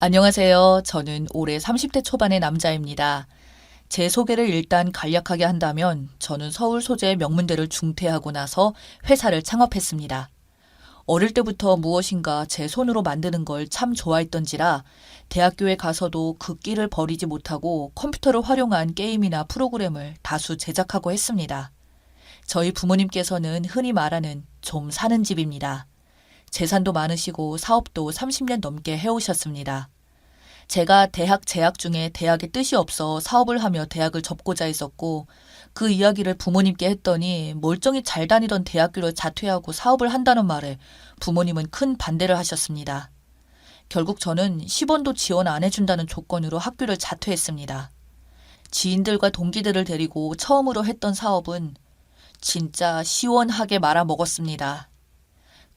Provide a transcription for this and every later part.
안녕하세요. 저는 올해 30대 초반의 남자입니다. 제 소개를 일단 간략하게 한다면 저는 서울 소재의 명문대를 중퇴하고 나서 회사를 창업했습니다. 어릴 때부터 무엇인가 제 손으로 만드는 걸 참 좋아했던지라 대학교에 가서도 그 끼를 버리지 못하고 컴퓨터를 활용한 게임이나 프로그램을 다수 제작하고 했습니다. 저희 부모님께서는 흔히 말하는 좀 사는 집입니다. 재산도 많으시고 사업도 30년 넘게 해오셨습니다. 제가 대학 재학 중에 대학에 뜻이 없어 사업을 하며 대학을 접고자 했었고 그 이야기를 부모님께 했더니 멀쩡히 잘 다니던 대학교를 자퇴하고 사업을 한다는 말에 부모님은 큰 반대를 하셨습니다. 결국 저는 10원도 지원 안 해준다는 조건으로 학교를 자퇴했습니다. 지인들과 동기들을 데리고 처음으로 했던 사업은 진짜 시원하게 말아 먹었습니다.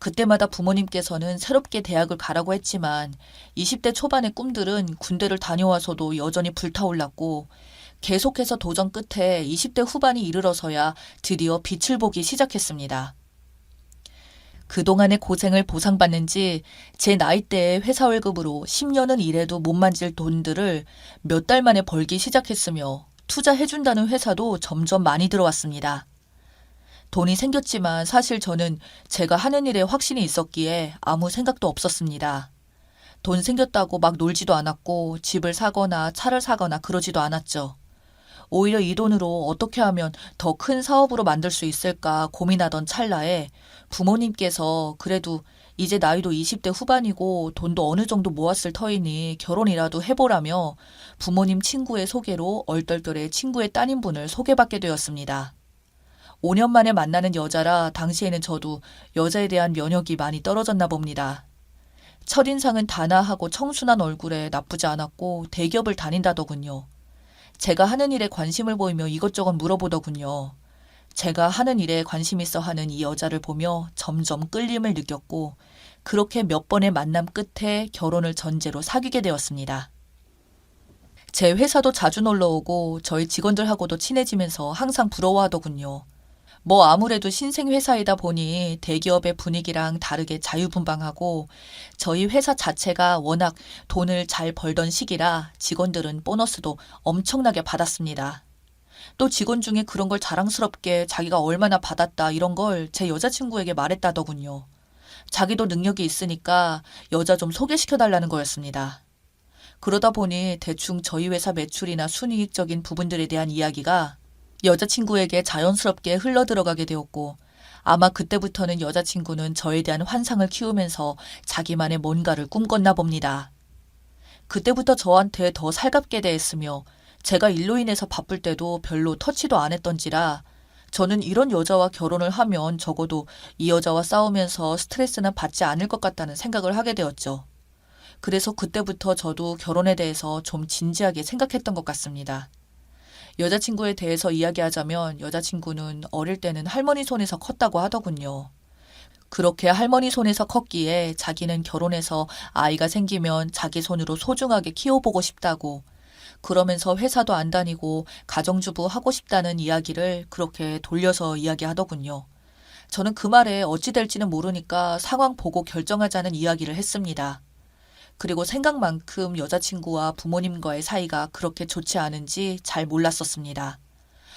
그때마다 부모님께서는 새롭게 대학을 가라고 했지만 20대 초반의 꿈들은 군대를 다녀와서도 여전히 불타올랐고 계속해서 도전 끝에 20대 후반이 이르러서야 드디어 빛을 보기 시작했습니다. 그동안의 고생을 보상받는지 제 나이대의 회사 월급으로 10년은 일해도 못 만질 돈들을 몇 달 만에 벌기 시작했으며 투자해준다는 회사도 점점 많이 들어왔습니다. 돈이 생겼지만 사실 저는 제가 하는 일에 확신이 있었기에 아무 생각도 없었습니다. 돈 생겼다고 막 놀지도 않았고 집을 사거나 차를 사거나 그러지도 않았죠. 오히려 이 돈으로 어떻게 하면 더 큰 사업으로 만들 수 있을까 고민하던 찰나에 부모님께서 그래도 이제 나이도 20대 후반이고 돈도 어느 정도 모았을 터이니 결혼이라도 해보라며 부모님 친구의 소개로 얼떨결에 친구의 따님분을 소개받게 되었습니다. 5년 만에 만나는 여자라 당시에는 저도 여자에 대한 면역이 많이 떨어졌나 봅니다. 첫인상은 단아하고 청순한 얼굴에 나쁘지 않았고 대기업을 다닌다더군요. 제가 하는 일에 관심을 보이며 이것저것 물어보더군요. 제가 하는 일에 관심 있어 하는 이 여자를 보며 점점 끌림을 느꼈고 그렇게 몇 번의 만남 끝에 결혼을 전제로 사귀게 되었습니다. 제 회사도 자주 놀러 오고 저희 직원들하고도 친해지면서 항상 부러워하더군요. 뭐 아무래도 신생 회사이다 보니 대기업의 분위기랑 다르게 자유분방하고 저희 회사 자체가 워낙 돈을 잘 벌던 시기라 직원들은 보너스도 엄청나게 받았습니다. 또 직원 중에 그런 걸 자랑스럽게 자기가 얼마나 받았다 이런 걸 제 여자친구에게 말했다더군요. 자기도 능력이 있으니까 여자 좀 소개시켜 달라는 거였습니다. 그러다 보니 대충 저희 회사 매출이나 순이익적인 부분들에 대한 이야기가 여자친구에게 자연스럽게 흘러 들어가게 되었고 아마 그때부터는 여자친구는 저에 대한 환상을 키우면서 자기만의 뭔가를 꿈꿨나 봅니다. 그때부터 저한테 더 살갑게 대했으며 제가 일로 인해서 바쁠 때도 별로 터치도 안 했던지라 저는 이런 여자와 결혼을 하면 적어도 이 여자와 싸우면서 스트레스는 받지 않을 것 같다는 생각을 하게 되었죠. 그래서 그때부터 저도 결혼에 대해서 좀 진지하게 생각했던 것 같습니다. 여자친구에 대해서 이야기하자면 여자친구는 어릴 때는 할머니 손에서 컸다고 하더군요. 그렇게 할머니 손에서 컸기에 자기는 결혼해서 아이가 생기면 자기 손으로 소중하게 키워보고 싶다고 그러면서 회사도 안 다니고 가정주부 하고 싶다는 이야기를 그렇게 돌려서 이야기하더군요. 저는 그 말에 어찌 될지는 모르니까 상황 보고 결정하자는 이야기를 했습니다. 그리고 생각만큼 여자친구와 부모님과의 사이가 그렇게 좋지 않은지 잘 몰랐었습니다.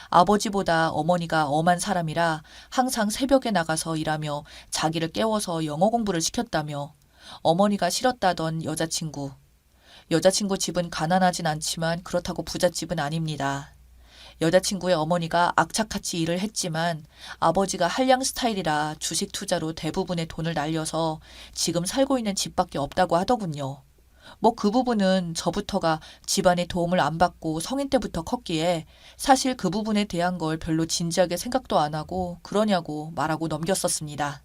아버지보다 어머니가 엄한 사람이라 항상 새벽에 나가서 일하며 자기를 깨워서 영어 공부를 시켰다며 어머니가 싫었다던 여자친구. 여자친구 집은 가난하진 않지만 그렇다고 부잣집은 아닙니다. 여자친구의 어머니가 악착같이 일을 했지만 아버지가 한량 스타일이라 주식 투자로 대부분의 돈을 날려서 지금 살고 있는 집밖에 없다고 하더군요. 뭐 그 부분은 저부터가 집안의 도움을 안 받고 성인 때부터 컸기에 사실 그 부분에 대한 걸 별로 진지하게 생각도 안 하고 그러냐고 말하고 넘겼었습니다.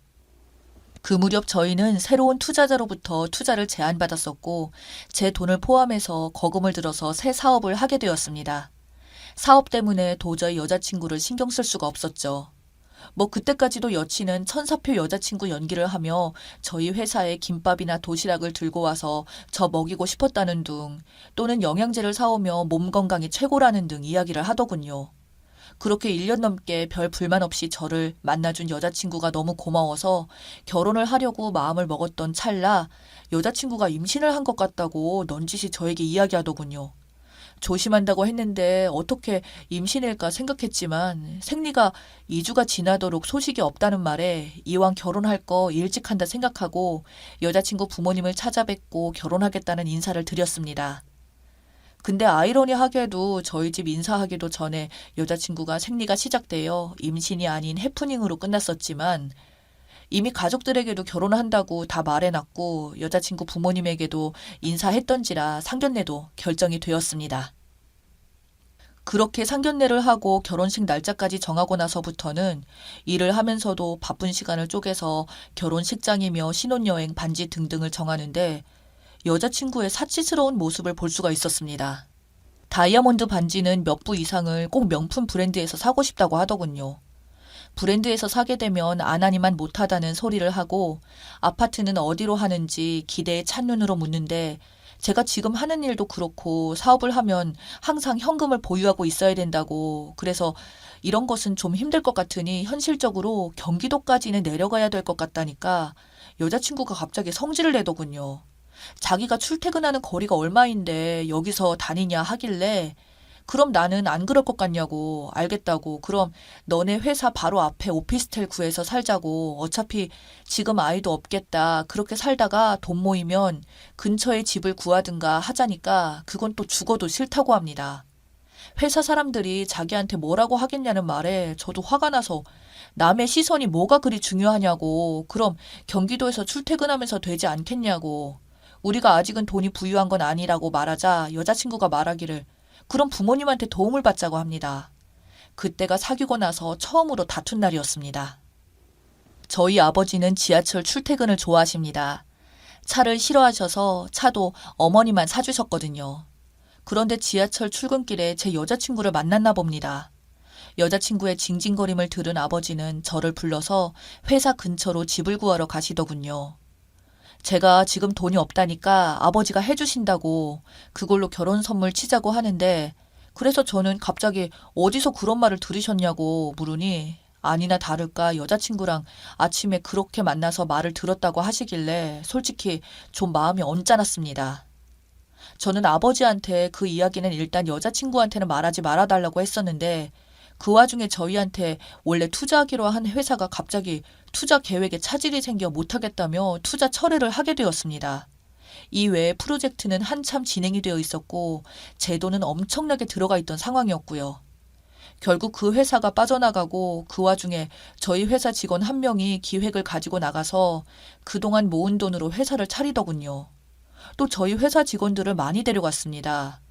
그 무렵 저희는 새로운 투자자로부터 투자를 제안받았었고 제 돈을 포함해서 거금을 들어서 새 사업을 하게 되었습니다. 사업 때문에 도저히 여자친구를 신경 쓸 수가 없었죠. 뭐 그때까지도 여친은 천사표 여자친구 연기를 하며 저희 회사에 김밥이나 도시락을 들고 와서 저 먹이고 싶었다는 둥 또는 영양제를 사오며 몸 건강이 최고라는 등 이야기를 하더군요. 그렇게 1년 넘게 별 불만 없이 저를 만나준 여자친구가 너무 고마워서 결혼을 하려고 마음을 먹었던 찰나 여자친구가 임신을 한 것 같다고 넌지시 저에게 이야기하더군요. 조심한다고 했는데 어떻게 임신일까 생각했지만 생리가 2주가 지나도록 소식이 없다는 말에 이왕 결혼할 거 일찍 한다 생각하고 여자친구 부모님을 찾아뵙고 결혼하겠다는 인사를 드렸습니다. 근데 아이러니하게도 저희 집 인사하기도 전에 여자친구가 생리가 시작되어 임신이 아닌 해프닝으로 끝났었지만 이미 가족들에게도 결혼한다고 다 말해놨고 여자친구 부모님에게도 인사했던지라 상견례도 결정이 되었습니다. 그렇게 상견례를 하고 결혼식 날짜까지 정하고 나서부터는 일을 하면서도 바쁜 시간을 쪼개서 결혼식장이며 신혼여행 반지 등등을 정하는데 여자친구의 사치스러운 모습을 볼 수가 있었습니다. 다이아몬드 반지는 몇 부 이상을 꼭 명품 브랜드에서 사고 싶다고 하더군요. 브랜드에서 사게 되면 안 하니만 못하다는 소리를 하고 아파트는 어디로 하는지 기대에 찬 눈으로 묻는데 제가 지금 하는 일도 그렇고 사업을 하면 항상 현금을 보유하고 있어야 된다고 그래서 이런 것은 좀 힘들 것 같으니 현실적으로 경기도까지는 내려가야 될 것 같다니까 여자친구가 갑자기 성질을 내더군요. 자기가 출퇴근하는 거리가 얼마인데 여기서 다니냐 하길래 그럼 나는 안 그럴 것 같냐고 알겠다고. 그럼 너네 회사 바로 앞에 오피스텔 구해서 살자고. 어차피 지금 아이도 없겠다. 그렇게 살다가 돈 모이면 근처에 집을 구하든가 하자니까 그건 또 죽어도 싫다고 합니다. 회사 사람들이 자기한테 뭐라고 하겠냐는 말에 저도 화가 나서 남의 시선이 뭐가 그리 중요하냐고. 그럼 경기도에서 출퇴근하면서 되지 않겠냐고. 우리가 아직은 돈이 부유한 건 아니라고 말하자 여자친구가 말하기를 그럼 부모님한테 도움을 받자고 합니다. 그때가 사귀고 나서 처음으로 다툰 날이었습니다. 저희 아버지는 지하철 출퇴근을 좋아하십니다. 차를 싫어하셔서 차도 어머니만 사주셨거든요. 그런데 지하철 출근길에 제 여자친구를 만났나 봅니다. 여자친구의 징징거림을 들은 아버지는 저를 불러서 회사 근처로 집을 구하러 가시더군요. 제가 지금 돈이 없다니까 아버지가 해주신다고 그걸로 결혼 선물 치자고 하는데 그래서 저는 갑자기 어디서 그런 말을 들으셨냐고 물으니 아니나 다를까 여자친구랑 아침에 그렇게 만나서 말을 들었다고 하시길래 솔직히 좀 마음이 언짢았습니다. 저는 아버지한테 그 이야기는 일단 여자친구한테는 말하지 말아달라고 했었는데 그 와중에 저희한테 원래 투자하기로 한 회사가 갑자기 투자 계획에 차질이 생겨 못하겠다며 투자 철회를 하게 되었습니다. 이외에 프로젝트는 한참 진행이 되어 있었고 제 돈은 엄청나게 들어가 있던 상황이었고요. 결국 그 회사가 빠져나가고 그 와중에 저희 회사 직원 한 명이 기획을 가지고 나가서 그동안 모은 돈으로 회사를 차리더군요. 또 저희 회사 직원들을 많이 데려갔습니다.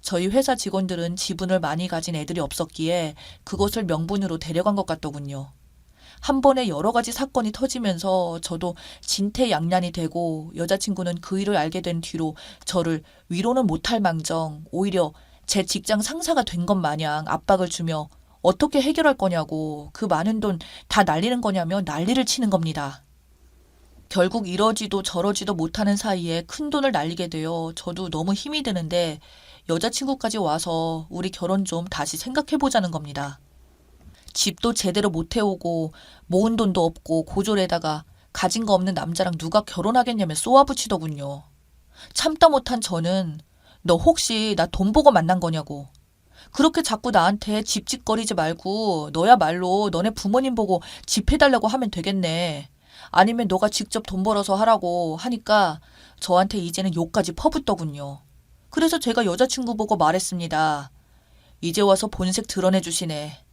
저희 회사 직원들은 지분을 많이 가진 애들이 없었기에 그것을 명분으로 데려간 것 같더군요. 한 번에 여러 가지 사건이 터지면서 저도 진퇴양난이 되고 여자친구는 그 일을 알게 된 뒤로 저를 위로는 못할 망정 오히려 제 직장 상사가 된 것 마냥 압박을 주며 어떻게 해결할 거냐고 그 많은 돈 다 날리는 거냐며 난리를 치는 겁니다. 결국 이러지도 저러지도 못하는 사이에 큰 돈을 날리게 되어 저도 너무 힘이 드는데 여자친구까지 와서 우리 결혼 좀 다시 생각해 보자는 겁니다. 집도 제대로 못 해오고 모은 돈도 없고 고졸에다가 가진 거 없는 남자랑 누가 결혼하겠냐며 쏘아붙이더군요. 참다 못한 저는 너 혹시 나 돈 보고 만난 거냐고. 그렇게 자꾸 나한테 집집거리지 말고 너야말로 너네 부모님 보고 집 해달라고 하면 되겠네. 아니면 너가 직접 돈 벌어서 하라고 하니까 저한테 이제는 욕까지 퍼붓더군요. 그래서 제가 여자친구 보고 말했습니다. 이제 와서 본색 드러내주시네.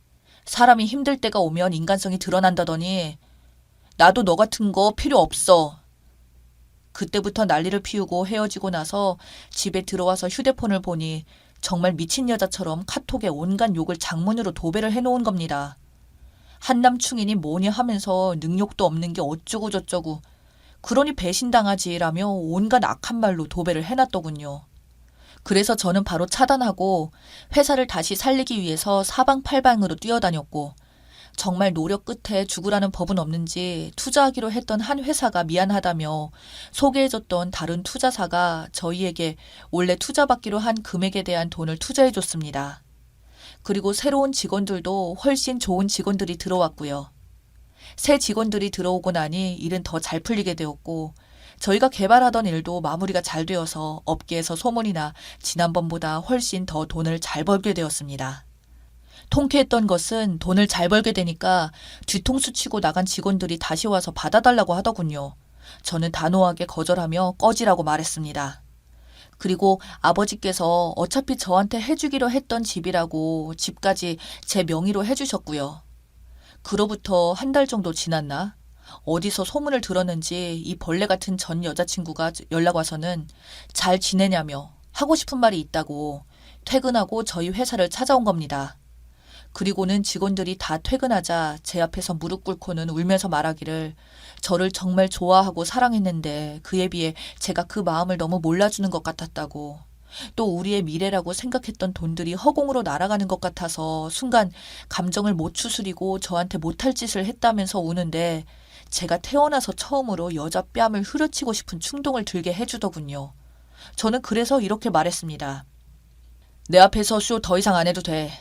사람이 힘들 때가 오면 인간성이 드러난다더니 나도 너 같은 거 필요 없어. 그때부터 난리를 피우고 헤어지고 나서 집에 들어와서 휴대폰을 보니 정말 미친 여자처럼 카톡에 온갖 욕을 장문으로 도배를 해놓은 겁니다. 한남충이니 뭐니 하면서 능욕도 없는 게 어쩌고 저쩌고 그러니 배신당하지라며 온갖 악한 말로 도배를 해놨더군요. 그래서 저는 바로 차단하고 회사를 다시 살리기 위해서 사방팔방으로 뛰어다녔고 정말 노력 끝에 죽으라는 법은 없는지 투자하기로 했던 한 회사가 미안하다며 소개해줬던 다른 투자사가 저희에게 원래 투자받기로 한 금액에 대한 돈을 투자해줬습니다. 그리고 새로운 직원들도 훨씬 좋은 직원들이 들어왔고요. 새 직원들이 들어오고 나니 일은 더 잘 풀리게 되었고, 저희가 개발하던 일도 마무리가 잘 되어서 업계에서 소문이 나 지난번보다 훨씬 더 돈을 잘 벌게 되었습니다. 통쾌했던 것은 돈을 잘 벌게 되니까 뒤통수 치고 나간 직원들이 다시 와서 받아달라고 하더군요. 저는 단호하게 거절하며 꺼지라고 말했습니다. 그리고 아버지께서 어차피 저한테 해주기로 했던 집이라고 집까지 제 명의로 해주셨고요. 그로부터 한 달 정도 지났나? 어디서 소문을 들었는지 이 벌레 같은 전 여자친구가 연락 와서는 잘 지내냐며 하고 싶은 말이 있다고 퇴근하고 저희 회사를 찾아온 겁니다. 그리고는 직원들이 다 퇴근하자 제 앞에서 무릎 꿇고는 울면서 말하기를 저를 정말 좋아하고 사랑했는데 그에 비해 제가 그 마음을 너무 몰라주는 것 같았다고. 또 우리의 미래라고 생각했던 돈들이 허공으로 날아가는 것 같아서 순간 감정을 못 추스리고 저한테 못할 짓을 했다면서 우는데 제가 태어나서 처음으로 여자 뺨을 후려치고 싶은 충동을 들게 해주더군요. 저는 그래서 이렇게 말했습니다. 내 앞에서 쇼 더 이상 안 해도 돼.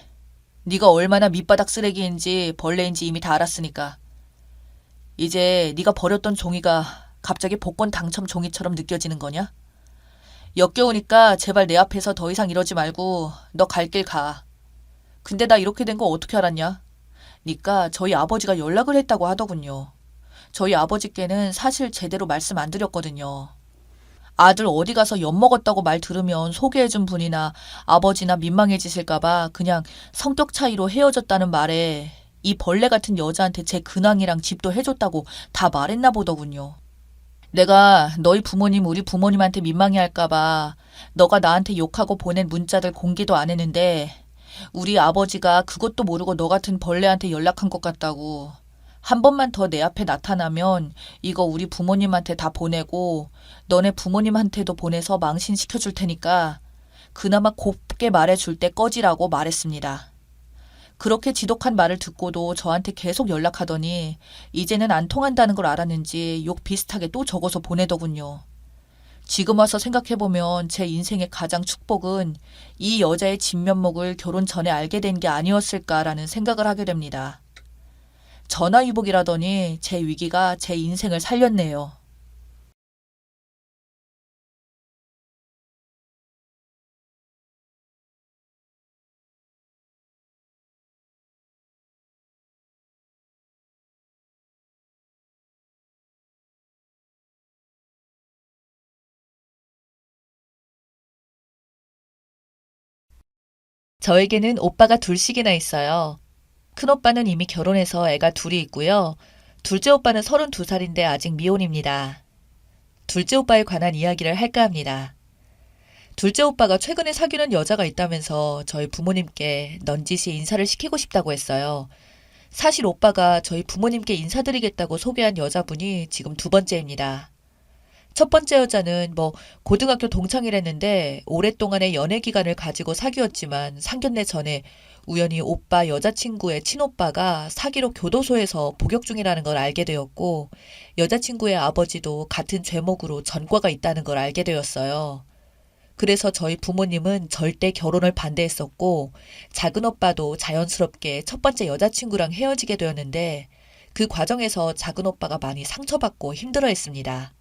네가 얼마나 밑바닥 쓰레기인지 벌레인지 이미 다 알았으니까. 이제 네가 버렸던 종이가 갑자기 복권 당첨 종이처럼 느껴지는 거냐? 역겨우니까 제발 내 앞에서 더 이상 이러지 말고 너 갈 길 가. 근데 나 이렇게 된 거 어떻게 알았냐? 니까 저희 아버지가 연락을 했다고 하더군요. 저희 아버지께는 사실 제대로 말씀 안 드렸거든요. 아들 어디 가서 엿먹었다고 말 들으면 소개해준 분이나 아버지나 민망해지실까봐 그냥 성격 차이로 헤어졌다는 말에 이 벌레 같은 여자한테 제 근황이랑 집도 해줬다고 다 말했나 보더군요. 내가 너희 부모님 우리 부모님한테 민망해 할까봐 너가 나한테 욕하고 보낸 문자들 공개도 안 했는데 우리 아버지가 그것도 모르고 너 같은 벌레한테 연락한 것 같다고 한 번만 더 내 앞에 나타나면 이거 우리 부모님한테 다 보내고 너네 부모님한테도 보내서 망신시켜 줄 테니까 그나마 곱게 말해 줄 때 꺼지라고 말했습니다. 그렇게 지독한 말을 듣고도 저한테 계속 연락하더니 이제는 안 통한다는 걸 알았는지 욕 비슷하게 또 적어서 보내더군요. 지금 와서 생각해보면 제 인생의 가장 축복은 이 여자의 진면목을 결혼 전에 알게 된 게 아니었을까라는 생각을 하게 됩니다. 전화위복이라더니 제 위기가 제 인생을 살렸네요. 저에게는 오빠가 둘씩이나 있어요. 큰 오빠는 이미 결혼해서 애가 둘이 있고요. 둘째 오빠는 32살인데 아직 미혼입니다. 둘째 오빠에 관한 이야기를 할까 합니다. 둘째 오빠가 최근에 사귀는 여자가 있다면서 저희 부모님께 넌지시 인사를 시키고 싶다고 했어요. 사실 오빠가 저희 부모님께 인사드리겠다고 소개한 여자분이 지금 두 번째입니다. 첫 번째 여자는 뭐 고등학교 동창이랬는데 오랫동안의 연애 기간을 가지고 사귀었지만 상견례 전에 우연히 오빠 여자친구의 친오빠가 사기로 교도소에서 복역 중이라는 걸 알게 되었고 여자친구의 아버지도 같은 죄목으로 전과가 있다는 걸 알게 되었어요. 그래서 저희 부모님은 절대 결혼을 반대했었고 작은 오빠도 자연스럽게 첫 번째 여자친구랑 헤어지게 되었는데 그 과정에서 작은 오빠가 많이 상처받고 힘들어 했습니다.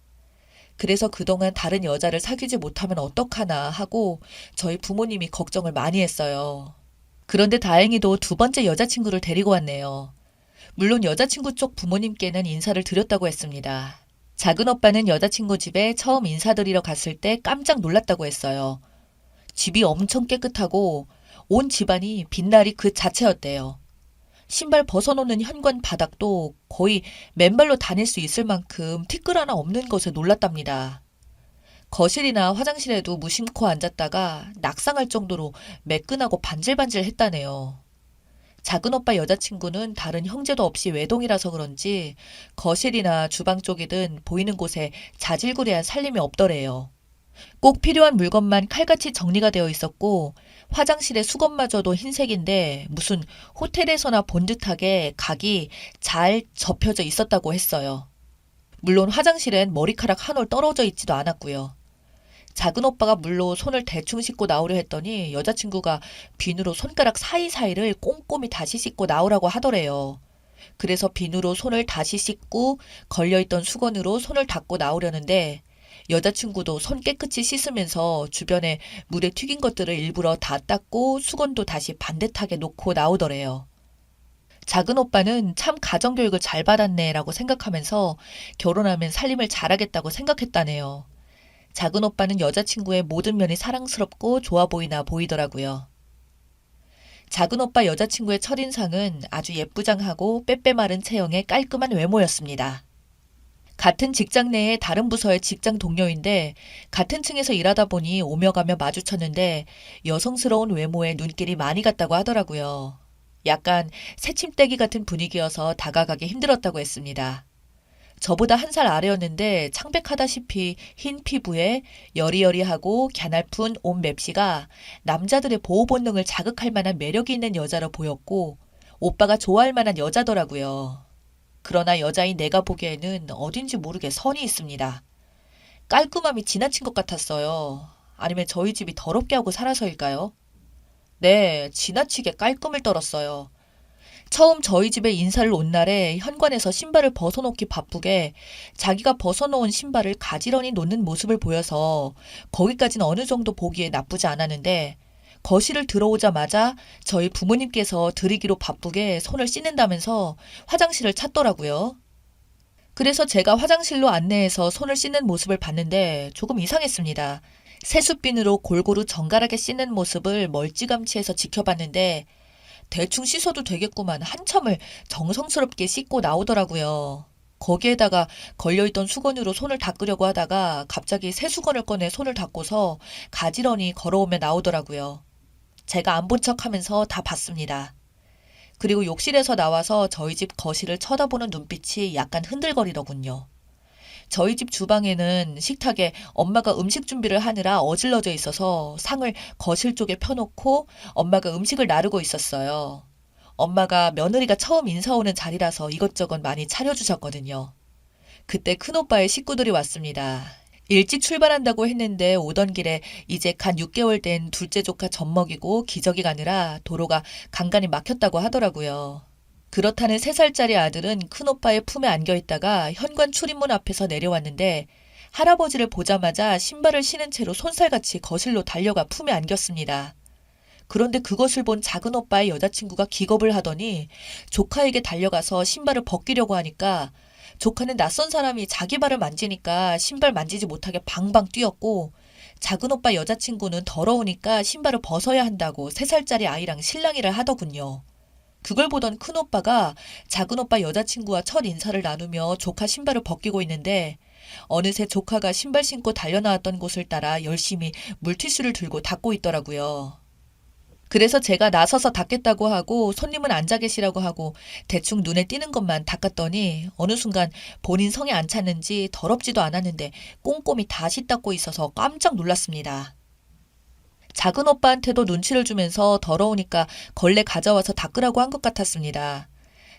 그래서 그동안 다른 여자를 사귀지 못하면 어떡하나 하고 저희 부모님이 걱정을 많이 했어요. 그런데 다행히도 두 번째 여자친구를 데리고 왔네요. 물론 여자친구 쪽 부모님께는 인사를 드렸다고 했습니다. 작은 오빠는 여자친구 집에 처음 인사드리러 갔을 때 깜짝 놀랐다고 했어요. 집이 엄청 깨끗하고 온 집안이 빛날이 그 자체였대요. 신발 벗어놓는 현관 바닥도 거의 맨발로 다닐 수 있을 만큼 티끌 하나 없는 것에 놀랐답니다. 거실이나 화장실에도 무심코 앉았다가 낙상할 정도로 매끈하고 반질반질 했다네요. 작은 오빠 여자친구는 다른 형제도 없이 외동이라서 그런지 거실이나 주방 쪽이든 보이는 곳에 자질구레한 살림이 없더래요. 꼭 필요한 물건만 칼같이 정리가 되어 있었고 화장실의 수건마저도 흰색인데 무슨 호텔에서나 본 듯하게 각이 잘 접혀져 있었다고 했어요. 물론 화장실엔 머리카락 한 올 떨어져 있지도 않았고요. 작은 오빠가 물로 손을 대충 씻고 나오려 했더니 여자친구가 비누로 손가락 사이사이를 꼼꼼히 다시 씻고 나오라고 하더래요. 그래서 비누로 손을 다시 씻고 걸려있던 수건으로 손을 닦고 나오려는데 여자친구도 손 깨끗이 씻으면서 주변에 물에 튀긴 것들을 일부러 다 닦고 수건도 다시 반듯하게 놓고 나오더래요. 작은 오빠는 참 가정교육을 잘 받았네라고 생각하면서 결혼하면 살림을 잘하겠다고 생각했다네요. 작은 오빠는 여자친구의 모든 면이 사랑스럽고 좋아 보이나 보이더라고요. 작은 오빠 여자친구의 첫인상은 아주 예쁘장하고 빼빼 마른 체형의 깔끔한 외모였습니다. 같은 직장 내의 다른 부서의 직장 동료인데 같은 층에서 일하다 보니 오며 가며 마주쳤는데 여성스러운 외모에 눈길이 많이 갔다고 하더라고요. 약간 새침대기 같은 분위기여서 다가가기 힘들었다고 했습니다. 저보다 한 살 아래였는데 창백하다시피 흰 피부에 여리여리하고 갸날픈 옷 맵시가 남자들의 보호 본능을 자극할 만한 매력이 있는 여자로 보였고 오빠가 좋아할 만한 여자더라고요. 그러나 여자인 내가 보기에는 어딘지 모르게 선이 있습니다. 깔끔함이 지나친 것 같았어요. 아니면 저희 집이 더럽게 하고 살아서일까요? 네, 지나치게 깔끔을 떨었어요. 처음 저희 집에 인사를 온 날에 현관에서 신발을 벗어놓기 바쁘게 자기가 벗어놓은 신발을 가지런히 놓는 모습을 보여서 거기까지는 어느 정도 보기에 나쁘지 않았는데 거실을 들어오자마자 저희 부모님께서 드리기로 바쁘게 손을 씻는다면서 화장실을 찾더라고요. 그래서 제가 화장실로 안내해서 손을 씻는 모습을 봤는데 조금 이상했습니다. 세숫빈으로 골고루 정갈하게 씻는 모습을 멀찌감치해서 지켜봤는데 대충 씻어도 되겠구만 한참을 정성스럽게 씻고 나오더라고요. 거기에다가 걸려있던 수건으로 손을 닦으려고 하다가 갑자기 새 수건을 꺼내 손을 닦고서 가지런히 걸어오며 나오더라고요. 제가 안 본 척 하면서 다 봤습니다. 그리고 욕실에서 나와서 저희 집 거실을 쳐다보는 눈빛이 약간 흔들거리더군요. 저희 집 주방에는 식탁에 엄마가 음식 준비를 하느라 어질러져 있어서 상을 거실 쪽에 펴놓고 엄마가 음식을 나르고 있었어요. 엄마가 며느리가 처음 인사 오는 자리라서 이것저것 많이 차려주셨거든요. 그때 큰오빠의 식구들이 왔습니다. 일찍 출발한다고 했는데 오던 길에 이제 간 6개월 된 둘째 조카 젖 먹이고 기저귀 가느라 도로가 간간히 막혔다고 하더라고요. 그렇다는 3살짜리 아들은 큰오빠의 품에 안겨 있다가 현관 출입문 앞에서 내려왔는데 할아버지를 보자마자 신발을 신은 채로 손살같이 거실로 달려가 품에 안겼습니다. 그런데 그것을 본 작은 오빠의 여자친구가 기겁을 하더니 조카에게 달려가서 신발을 벗기려고 하니까 조카는 낯선 사람이 자기 발을 만지니까 신발 만지지 못하게 방방 뛰었고 작은 오빠 여자친구는 더러우니까 신발을 벗어야 한다고 3살짜리 아이랑 실랑이를 하더군요. 그걸 보던 큰 오빠가 작은 오빠 여자친구와 첫 인사를 나누며 조카 신발을 벗기고 있는데 어느새 조카가 신발 신고 달려나왔던 곳을 따라 열심히 물티슈를 들고 닦고 있더라고요. 그래서 제가 나서서 닦겠다고 하고 손님은 앉아 계시라고 하고 대충 눈에 띄는 것만 닦았더니 어느 순간 본인 성에 안 찼는지 더럽지도 않았는데 꼼꼼히 다시 닦고 있어서 깜짝 놀랐습니다. 작은 오빠한테도 눈치를 주면서 더러우니까 걸레 가져와서 닦으라고 한 것 같았습니다.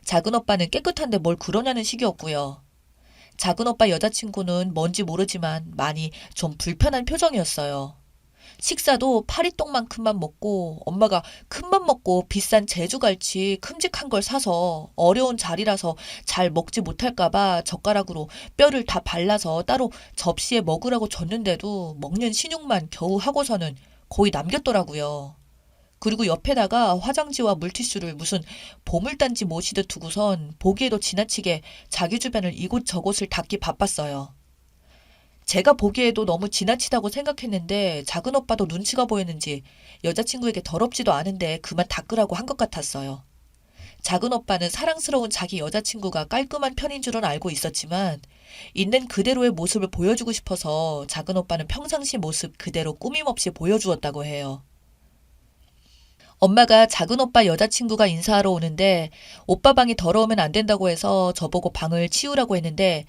작은 오빠는 깨끗한데 뭘 그러냐는 식이었고요. 작은 오빠 여자친구는 뭔지 모르지만 많이 좀 불편한 표정이었어요. 식사도 파리똥만큼만 먹고 엄마가 큰맘 먹고 비싼 제주갈치 큼직한 걸 사서 어려운 자리라서 잘 먹지 못할까봐 젓가락으로 뼈를 다 발라서 따로 접시에 먹으라고 줬는데도 먹는 신용만 겨우 하고서는 거의 남겼더라고요. 그리고 옆에다가 화장지와 물티슈를 무슨 보물단지 모시듯 두고선 보기에도 지나치게 자기 주변을 이곳저곳을 닦기 바빴어요. 제가 보기에도 너무 지나치다고 생각했는데 작은 오빠도 눈치가 보였는지 여자친구에게 더럽지도 않은데 그만 닦으라고 한 것 같았어요. 작은 오빠는 사랑스러운 자기 여자친구가 깔끔한 편인 줄은 알고 있었지만 있는 그대로의 모습을 보여주고 싶어서 작은 오빠는 평상시 모습 그대로 꾸밈없이 보여주었다고 해요. 엄마가 작은 오빠 여자친구가 인사하러 오는데 오빠 방이 더러우면 안 된다고 해서 저보고 방을 치우라고 했는데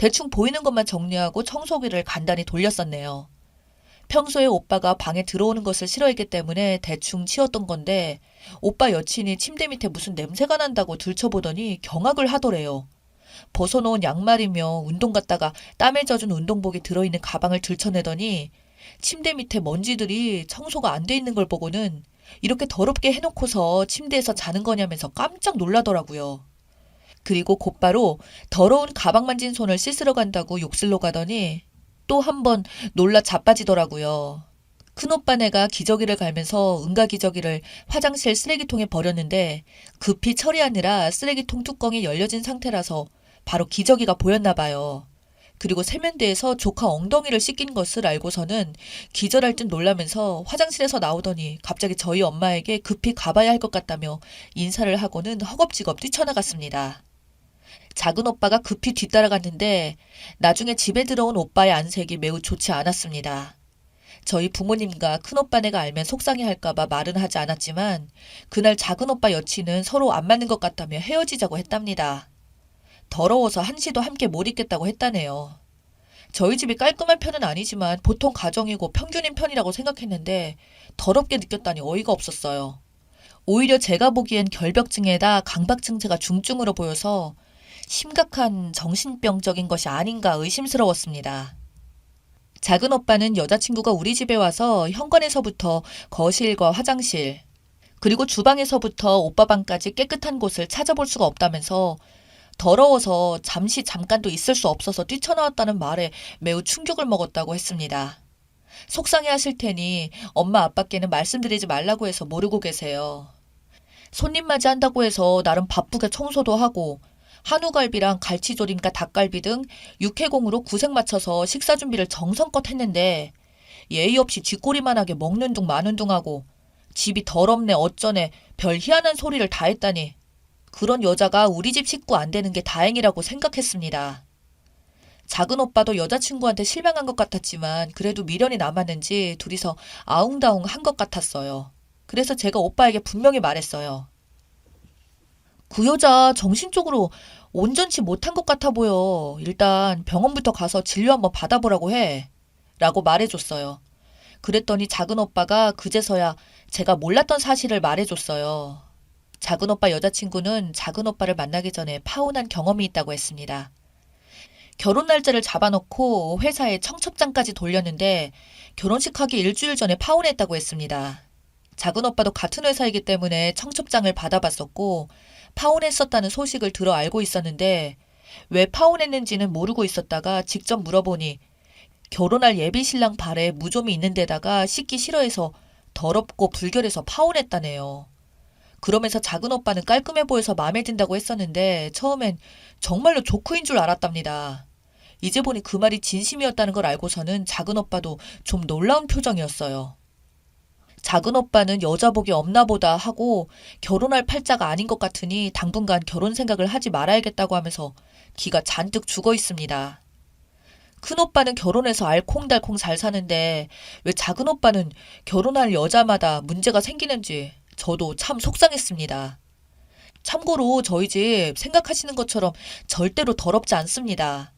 대충 보이는 것만 정리하고 청소기를 간단히 돌렸었네요. 평소에 오빠가 방에 들어오는 것을 싫어했기 때문에 대충 치웠던 건데 오빠 여친이 침대 밑에 무슨 냄새가 난다고 들춰보더니 경악을 하더래요. 벗어놓은 양말이며 운동 갔다가 땀에 젖은 운동복이 들어있는 가방을 들춰내더니 침대 밑에 먼지들이 청소가 안 돼 있는 걸 보고는 이렇게 더럽게 해놓고서 침대에서 자는 거냐면서 깜짝 놀라더라고요. 그리고 곧바로 더러운 가방 만진 손을 씻으러 간다고 욕실로 가더니 또 한 번 놀라 자빠지더라고요. 큰오빠네가 기저귀를 갈면서 응가 기저귀를 화장실 쓰레기통에 버렸는데 급히 처리하느라 쓰레기통 뚜껑이 열려진 상태라서 바로 기저귀가 보였나 봐요. 그리고 세면대에서 조카 엉덩이를 씻긴 것을 알고서는 기절할 듯 놀라면서 화장실에서 나오더니 갑자기 저희 엄마에게 급히 가봐야 할 것 같다며 인사를 하고는 허겁지겁 뛰쳐나갔습니다. 작은 오빠가 급히 뒤따라갔는데 나중에 집에 들어온 오빠의 안색이 매우 좋지 않았습니다. 저희 부모님과 큰오빠네가 알면 속상해할까봐 말은 하지 않았지만 그날 작은 오빠 여친은 서로 안 맞는 것 같다며 헤어지자고 했답니다. 더러워서 한시도 함께 못 있겠다고 했다네요. 저희 집이 깔끔한 편은 아니지만 보통 가정이고 평균인 편이라고 생각했는데 더럽게 느꼈다니 어이가 없었어요. 오히려 제가 보기엔 결벽증에다 강박증세가 중증으로 보여서 심각한 정신병적인 것이 아닌가 의심스러웠습니다. 작은 오빠는 여자친구가 우리 집에 와서 현관에서부터 거실과 화장실, 그리고 주방에서부터 오빠 방까지 깨끗한 곳을 찾아볼 수가 없다면서 더러워서 잠시 잠깐도 있을 수 없어서 뛰쳐나왔다는 말에 매우 충격을 먹었다고 했습니다. 속상해 하실 테니 엄마 아빠께는 말씀드리지 말라고 해서 모르고 계세요. 손님 맞이한다고 해서 나름 바쁘게 청소도 하고 한우갈비랑 갈치조림과 닭갈비 등 육해공으로 구색 맞춰서 식사 준비를 정성껏 했는데 예의 없이 쥐꼬리만 하게 먹는 둥 마는 둥 하고 집이 더럽네 어쩌네 별 희한한 소리를 다 했다니 그런 여자가 우리 집 식구 안 되는 게 다행이라고 생각했습니다. 작은 오빠도 여자친구한테 실망한 것 같았지만 그래도 미련이 남았는지 둘이서 아웅다웅 한 것 같았어요. 그래서 제가 오빠에게 분명히 말했어요. 그 여자 정신적으로 온전치 못한 것 같아 보여. 일단 병원부터 가서 진료 한번 받아보라고 해. 라고 말해줬어요. 그랬더니 작은 오빠가 그제서야 제가 몰랐던 사실을 말해줬어요. 작은 오빠 여자친구는 작은 오빠를 만나기 전에 파혼한 경험이 있다고 했습니다. 결혼 날짜를 잡아놓고 회사에 청첩장까지 돌렸는데 결혼식 하기 일주일 전에 파혼했다고 했습니다. 작은 오빠도 같은 회사이기 때문에 청첩장을 받아봤었고 파혼했었다는 소식을 들어 알고 있었는데 왜 파혼했는지는 모르고 있었다가 직접 물어보니 결혼할 예비 신랑 발에 무좀이 있는 데다가 씻기 싫어해서 더럽고 불결해서 파혼했다네요. 그러면서 작은 오빠는 깔끔해 보여서 마음에 든다고 했었는데 처음엔 정말로 조크인 줄 알았답니다. 이제 보니 그 말이 진심이었다는 걸 알고서는 작은 오빠도 좀 놀라운 표정이었어요. 작은 오빠는 여자 복이 없나 보다 하고 결혼할 팔자가 아닌 것 같으니 당분간 결혼 생각을 하지 말아야겠다고 하면서 기가 잔뜩 죽어 있습니다. 큰 오빠는 결혼해서 알콩달콩 잘 사는데 왜 작은 오빠는 결혼할 여자마다 문제가 생기는지 저도 참 속상했습니다. 참고로 저희 집 생각하시는 것처럼 절대로 더럽지 않습니다.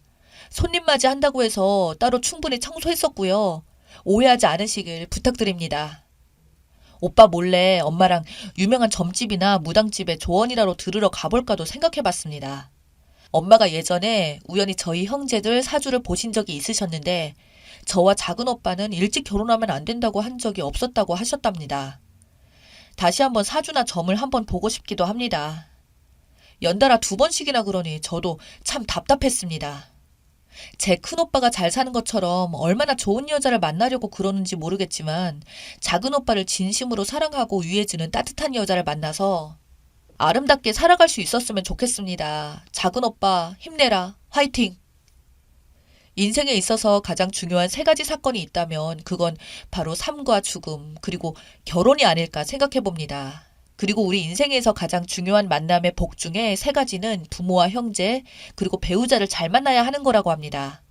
손님 맞이 한다고 해서 따로 충분히 청소했었고요. 오해하지 않으시길 부탁드립니다. 오빠 몰래 엄마랑 유명한 점집이나 무당집에 조언이라로 들으러 가볼까도 생각해봤습니다. 엄마가 예전에 우연히 저희 형제들 사주를 보신 적이 있으셨는데 저와 작은 오빠는 일찍 결혼하면 안 된다고 한 적이 없었다고 하셨답니다. 다시 한번 사주나 점을 한번 보고 싶기도 합니다. 연달아 두 번씩이나 그러니 저도 참 답답했습니다. 제 큰오빠가 잘 사는 것처럼 얼마나 좋은 여자를 만나려고 그러는지 모르겠지만 작은 오빠를 진심으로 사랑하고 위해주는 따뜻한 여자를 만나서 아름답게 살아갈 수 있었으면 좋겠습니다. 작은 오빠 힘내라. 화이팅! 인생에 있어서 가장 중요한 세 가지 사건이 있다면 그건 바로 삶과 죽음, 그리고 결혼이 아닐까 생각해 봅니다. 그리고 우리 인생에서 가장 중요한 만남의 복 중에 세 가지는 부모와 형제, 그리고 배우자를 잘 만나야 하는 거라고 합니다.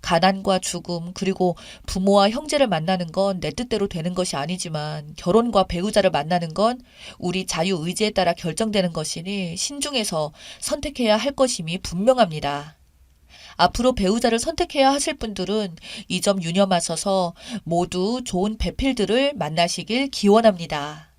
가난과 죽음, 그리고 부모와 형제를 만나는 건 내 뜻대로 되는 것이 아니지만 결혼과 배우자를 만나는 건 우리 자유 의지에 따라 결정되는 것이니 신중해서 선택해야 할 것임이 분명합니다. 앞으로 배우자를 선택해야 하실 분들은 이 점 유념하셔서 모두 좋은 배필들을 만나시길 기원합니다.